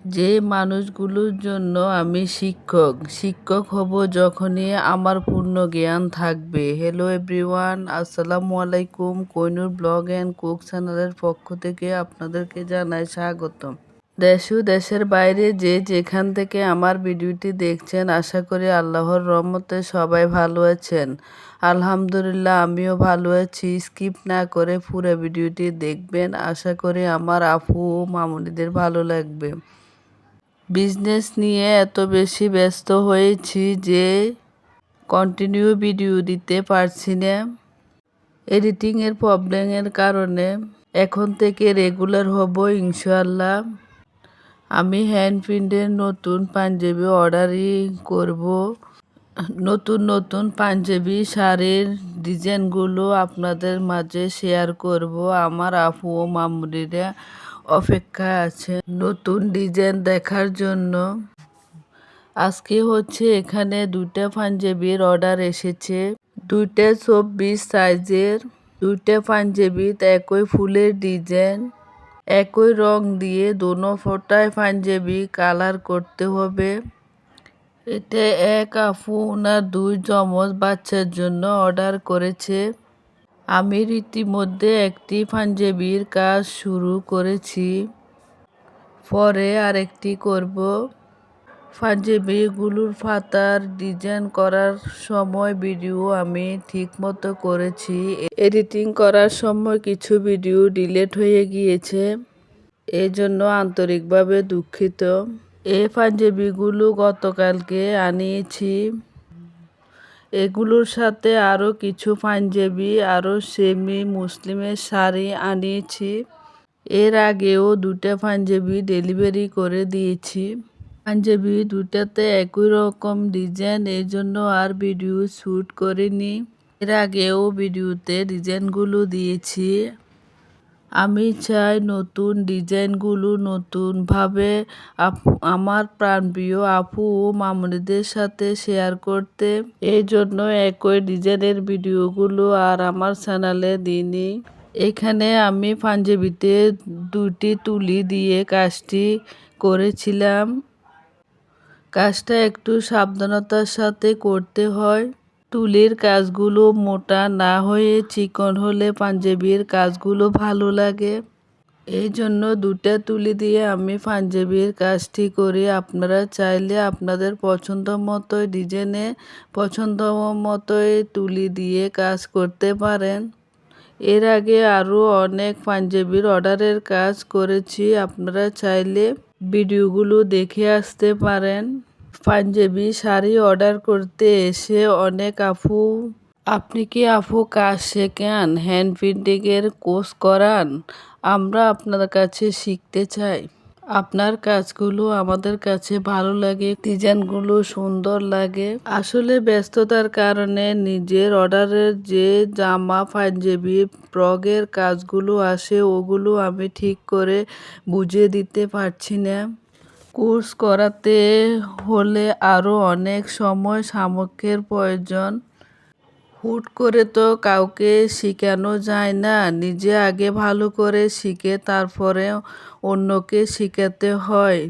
যে মানুষগুলোর জন্য আমি শিক্ষক শিক্ষক হব যখনই আমার পূর্ণ জ্ঞান থাকবে। হ্যালো এভরিওয়ান আসসালামু আলাইকুম কৈনুর ব্লগ অ্যান্ড কুক চ্যানেলের পক্ষ থেকে আপনাদেরকে জানাই স্বাগতম। দেশ ও দেশের বাইরে যে যেখান থেকে আমার ভিডিওটি দেখছেন, আশা করি আল্লাহর রহমতে সবাই ভালো আছেন। আলহামদুলিল্লাহ, আমিও ভালো আছি। স্কিপ না করে পুরো ভিডিওটি দেখবেন। আশা করি আমার আপু ও মামুনিদের ভালো লাগবে। বিজনেস নিয়ে এত বেশি ব্যস্ত হয়েছি যে কন্টিনিউ ভিডিও দিতে পারছি না। এডিটিংয়ের প্রবলেমের কারণে এখন থেকে রেগুলার হব ইনশাল্লাহ আমি হ্যান্ড প্রিন্টের নতুন পাঞ্জাবি অর্ডারই করব। নতুন নতুন পাঞ্জাবি শাড়ির ডিজাইনগুলো আপনাদের মাঝে শেয়ার করব। আমার আপু ও মামুরিরা অপেক্ষা আছে নতুন ডিজাইন দেখার জন্য। আজকে হচ্ছে এখানে দুইটা পাঞ্জাবির অর্ডার এসেছে। দুইটা চব্বিশ সাইজের, দুইটা পাঞ্জাবি একই ফুলের ডিজাইন, একই রং দিয়ে দোনো ফোটায় পাঞ্জাবি কালার করতে হবে। এটা এক আফু ওনার দুই জমজ বাচ্চার জন্য অর্ডার করেছে। আমি রীতিমধ্যে একটি পাঞ্জাবির কাজ শুরু করেছি। পরে আরেকটি করব। পাঞ্জাবিগুলোর ফাতার ডিজাইন করার সময় ভিডিও আমি ঠিক মতো করেছি। এডিটিং করার সময় কিছু ভিডিও ডিলেট হয়ে গিয়েছে। এই জন্য আন্তরিকভাবে দুঃখিত। এই পাঞ্জাবিগুলো গতকালকে আনিয়েছি। এগুলোর সাথে আরও কিছু পাঞ্জাবি আরও সেমি মুসলিমের শাড়ি আনিয়েছি। এর আগেও দুটা পাঞ্জাবি ডেলিভারি করে দিয়েছি। পাঞ্জাবি দুটাতে একই রকম ডিজাইন এই জন্য আর ভিডিও শ্যুট করিনি। এর আগেও ভিডিওতে ডিজাইনগুলো দিয়েছি। আমি চাই নতুন ডিজাইনগুলো নতুনভাবে আমার প্রাণপ্রিয় আপু ও মামুনিদের সাথে শেয়ার করতে। এই জন্য একই ডিজাইনের ভিডিওগুলো আর আমার চ্যানেলে দিইনি। এখানে আমি পাঞ্জাবিতে দুটি তুলি দিয়ে কাজটি করেছিলাম। কাজটা একটু সাবধানতার সাথে করতে হয়। তুলির কাজগুলো মোটা না হয়ে চিকন হলে পাঞ্জাবির কাজগুলো ভালো লাগে। এই জন্য দুটা তুলি দিয়ে আমি পাঞ্জাবির কাজটি করি। আপনারা চাইলে আপনাদের পছন্দ মতো ডিজাইনে পছন্দ মতোই তুলি দিয়ে কাজ করতে পারেন। এর আগে আরও অনেক পাঞ্জাবির অর্ডারের কাজ করেছি। আপনারা চাইলে ভিডিওগুলো দেখে আসতে পারেন। পাঞ্জাবি শাড়ি অর্ডার করতে এসে অনেক আপু, আপনি কি আপু কাজ শেখান হ্যান্ড প্রিন্টিংয়ের কোর্স করান? আমরা আপনার কাছে শিখতে চাই। আপনার কাজগুলো আমাদের কাছে ভালো লাগে, ডিজাইনগুলো সুন্দর লাগে। আসলে ব্যস্ততার কারণে নিজের অর্ডারের যে জামা, পাঞ্জাবি প্রগের কাজগুলো আসে, ওগুলো আমি ঠিক করে বুঝে দিতে পারছি না। কোর্স করাতে হলে আরও অনেক সময় সামর্থ্যের প্রয়োজন। হুট করে তো কাউকে শেখানো যায় না। নিজে আগে ভালো করে শিখে তারপরে অন্যকে শেখাতে হয়।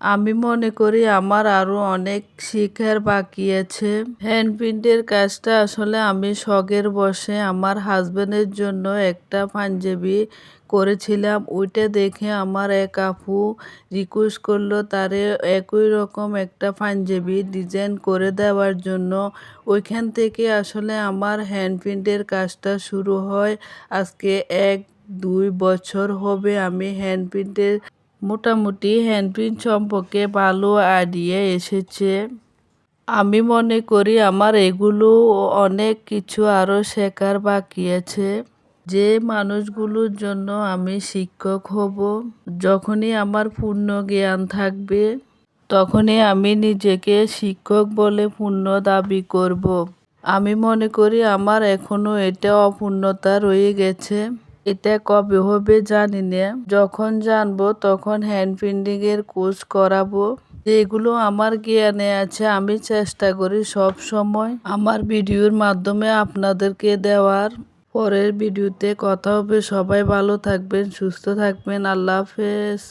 আমি মনে করি আমার আরও অনেক শিখার বাকি আছে। হ্যান্ড প্রিন্টের কাজটা আসলে আমি শখের বসে আমার হাজব্যান্ডের জন্য একটা পাঞ্জাবি করেছিলাম। ওইটা দেখে আমার এক আপু রিকোয়েস্ট করল তারে একই রকম একটা পাঞ্জাবি ডিজাইন করে দেওয়ার জন্য। ওইখান থেকে আসলে আমার হ্যান্ড প্রিন্টের কাজটা শুরু হয়। আজকে এক, দুই বছর হবে আমি হ্যান্ড প্রিন্টের মোটামুটি হ্যান্ড প্রিন্ট সম্পর্কে ভালো আইডিয়া এসেছে। আমি মনে করি আমার এগুলো অনেক কিছু আরও শেখার বাকি আছে। যে মানুষগুলোর জন্য আমি শিক্ষক হব, যখনই আমার পূর্ণ জ্ঞান থাকবে, তখনই আমি নিজেকে শিক্ষক বলে পূর্ণ দাবি করব। আমি মনে করি আমার এখনও এটা অপূর্ণতা রয়ে গেছে। এটা কবে হবে জানি না। যখন জানব তখন হ্যান্ড প্রিন্টিংয়ের কোর্স করাবো। যেগুলো আমার জ্ঞানে আছে, আমি চেষ্টা করি সব সময় আমার ভিডিওর মাধ্যমে আপনাদেরকে দেওয়ার। পরের ভিডিওতে কথা হবে। সবাই ভালো থাকবেন, সুস্থ থাকবেন। আল্লাহ হাফেজ।